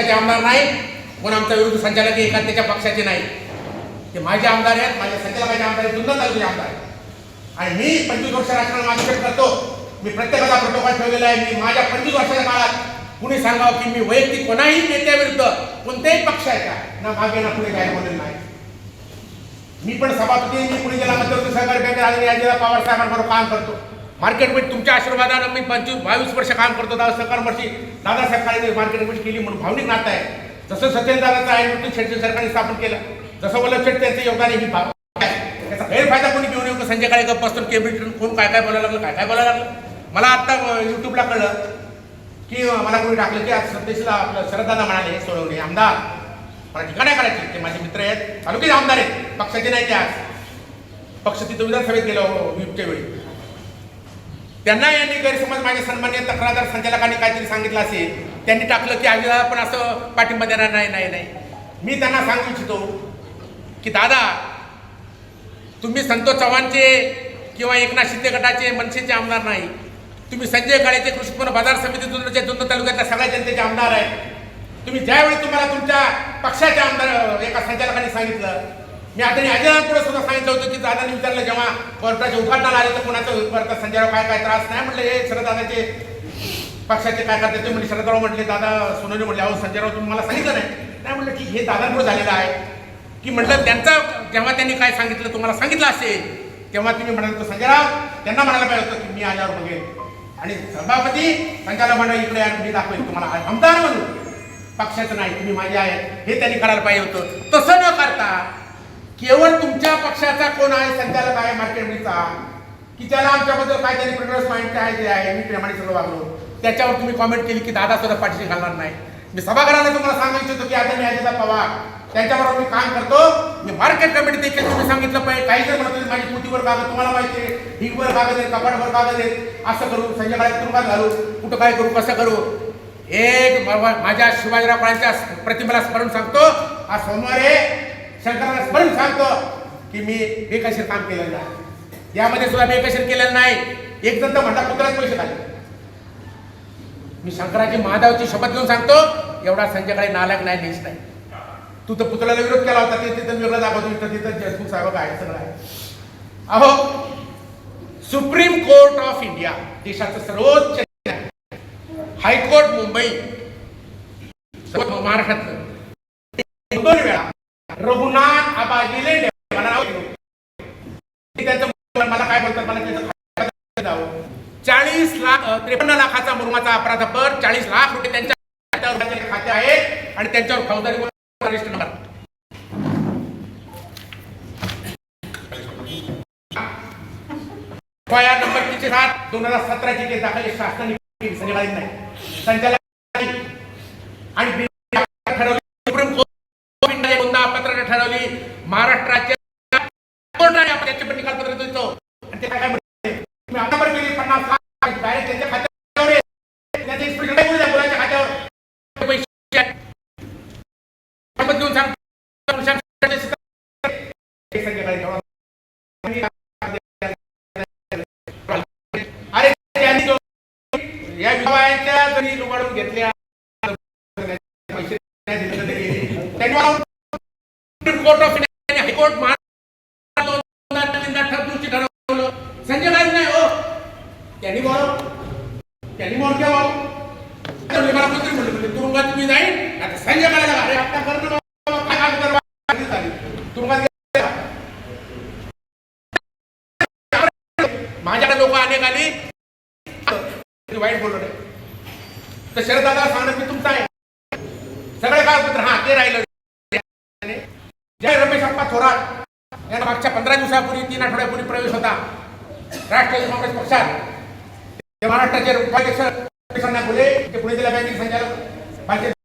पक्षाचे आमदार नाही कोण आमचा विरुद्ध संचालक आहे एका त्याच्या पक्षाचे नाही ते माझे आमदार आहेत माझ्या संचालकाचे आमदार आहेत जुन्नर तालुक्याचे आमदार आहेत. आणि मी पंचवीस वर्ष राजकारण मार्गदर्शन करतो. मी प्रत्येकाला प्रोटोकॉल ठेवलेला आहे. मी माझ्या पंचवीस वर्षाच्या काळात कुणी सांगावं की मी वैयक्तिक कोणाही नेत्याविरुद्ध कोणत्याही पक्षाच्या ना मागे ना पुढे काय बोलले नाही. मी पण सभापती मी पुणे जिल्हा मध्यवर्ती सहकारी बँकेत आलेले यादीला पवार साहेबांबरोबर काम करतो. मार्केटमध्ये तुमच्या आशीर्वादानं मी पंचवीस बावीस वर्ष काम करतो. दादा सरकार वर्षी सरकारने मार्केट मार्केटमध्ये केली म्हणून भावनिक नातं आहे. जसं सत्येंद्र दादाचं आहे म्हणून शेट्टी सरकारने स्थापन केलं. जसं वल्लभ शेट त्यांचं योगदान ही भाव त्याचा गैरफायदा कोणी घेऊन येऊ संजय काळे गप्प बसून कोण काय काय बोलायला लागलं काय काय बोलायला लागलं? मला आत्ता युट्यूबला कळलं की मला कोणी टाकलं की आज सत्तेशीला आपलं शरददादा म्हणाले सोडवणे आमदार. मला ठिकाण नाही करायचे ते माझे मित्र आहेत. तालुक्याचे आमदार आहेत. पक्षाचे नाही ते आज. पक्ष तिथं विधानसभेत गेलो हो, हो, विपच्या वेळी. त्यांना यांनी गैरसमज माझे सन्मान्य तक्रारदार संचालकांनी काहीतरी सांगितलं असेल त्यांनी टाकलं की आम्ही पण असं पाठिंबा देणार नाही नाही नाही. मी त्यांना सांगू इच्छितो की दादा तुम्ही संतोष चव्हाणचे किंवा एकनाथ शिंदे गटाचे मनसेचे आमदार नाही. तुम्ही संजय काळेचे कृषी उत्पन्न बाजार समिती जुन्नरचे जुन्नर तालुक्यातल्या सगळ्या जनतेचे आमदार आहेत. तुम्ही ज्यावेळी तुम्हाला तुमच्या पक्षाच्या आमदार एका संचालकांनी सांगितलं मी आता अजयपुढे सुद्धा सांगितलं होतं की दादाने विचारलं जेव्हा कोर्टाच्या उद्घाटनाला आले तर कोणाचं परत संजयराव काय काय त्रास नाही म्हटलं हे शरदादाचे पक्षाचे काय करते ते म्हणजे शरदराव म्हटले दादा सोनवणे म्हटले अहो संजयराव तुम्ही मला सांगितलं नाही. नाही म्हटलं की हे दादांपुढे झालेलं आहे. की म्हटलं त्यांचा जेव्हा त्यांनी काय सांगितलं तुम्हाला सांगितलं असेल तेव्हा तुम्ही म्हणाल होतं संजयराव त्यांना म्हणायला पाहिजे होतं की मी आल्यावर बघेन आणि सभापती संचालक मंडळ इकडे मी दाखवेल तुम्हाला. आमदार म्हणून पक्षाचं नाही तुम्ही माझे आहेत हे त्यांनी करायला पाहिजे होतं. तसं न करता केवळ तुमच्या पक्षाचा कोण आहे संचालक आहे मार्केटचा की त्याला आमच्याबद्दल काय त्यांनी प्रिव्हियस माइंड आहे जे आहे मी प्रेमाने सगळं वागलो. त्याच्यावर तुम्ही कॉमेंट केली की दादा सुद्धा पाठीशी घालणार नाही. मी सभागृहाला तुम्हाला सांगू इच्छितो की आता मी अजिता पवार. त्यांच्याबरोबर मी काम करतो. मी मार्केट कमिटी देखील तुम्ही सांगितलं पाहिजे. काही जर म्हणत माझी पुतीवर कागद तुम्हाला माहिती आहे. ढीगवर कागद आहेत कपाटवर कागद आहेत असं करू संजय काळे तुरुंगात घालू. कुठं काय करू कसं करू? एक माझ्या शिवाजीराव प्रतिमेला स्मरण सांगतो आज सोमवारे शंकराला स्मरण सांगतो की मी बेकायशीर काम केलेलं नाही. यामध्ये सुद्धा बेकायशीर केलेलं नाही. एक जण तर म्हणता पुत्राच पैसे झाले मी शंकराची महादेवची शपथ घेऊन सांगतो एवढा संध्याकाळी नालायक नाही देश नाही. तू तर पुतळ्याला विरोध केला होता ते तिथं वेगळं दाखवतो इथं तिथं जयपूर साहेब आहे सगळं आहे. अहो सुप्रीम कोर्ट ऑफ इंडिया देशाचं सर्वोच्च हायकोर्ट मुंबई. महाराष्ट्रात महाराष्ट्रातलं दोन वेळा रघुनाथ आबाजीले मला नाव घेऊ. ते त्यांचं मला काय बोलतात मला त्याचं खातं द्यावं. चाळीस लाख त्रेपन्न लाखाचा मुरुमाचा अपराध पर चाळीस लाख रुपये त्यांच्या खाते आहेत आणि त्यांच्यावर फौजदारी गुन्हा नंबर नंबर तीनशे सात दोन हजार सतराची केस दाखल आहे शासनाने केली, नाही. संचालक आणि ठरवली सुप्रीम कोर्ट ऑफ ठरवली महाराष्ट्राच्या कोर्टाने आपण त्याचे पण निकाल पत्र देतो आणि ते काय काय म्हणते तुम्ही आतापर्यंत गेली पन्नास लाख डायरेक्ट त्यांच्या खात्यावर आहे. त्याचे expression काय बोलू द्या मुलाच्या खात्यावर पैसे आहेत. शपथ घेऊन सांग हे संजय काळे जेव्हा- अरे त्यांनी जो- या विधवांच्या जरी लुबाडून घेतल्या. पैसे कोर्ट ऑफ हायकोर्ट ठरवलं. संजय गांधी नाही हो. त्यांनी बोल त्यांनी बोल घ्या मंत्री म्हणले तुरुंगात तुम्ही जाईल आता संजय गांधीला अरे आता करणं माझ्याकडे लोक अनेक आली. वाईट बोलत आहे तर शरद दादा सांगणं मी तुमचा आहे. सगळे कागदपत्र हा ते राहिलं. जय रमेश अप्पा थोरात. यांना मागच्या पंधरा दिवसापूर्वी तीन आठवड्यापूर्वी प्रवेश होता. राष्ट्रवादी काँग्रेस पक्षात. ते महाराष्ट्राचे उपाध्यक्ष बोले ते पुणे जिल्हा बँकेचे संचालक.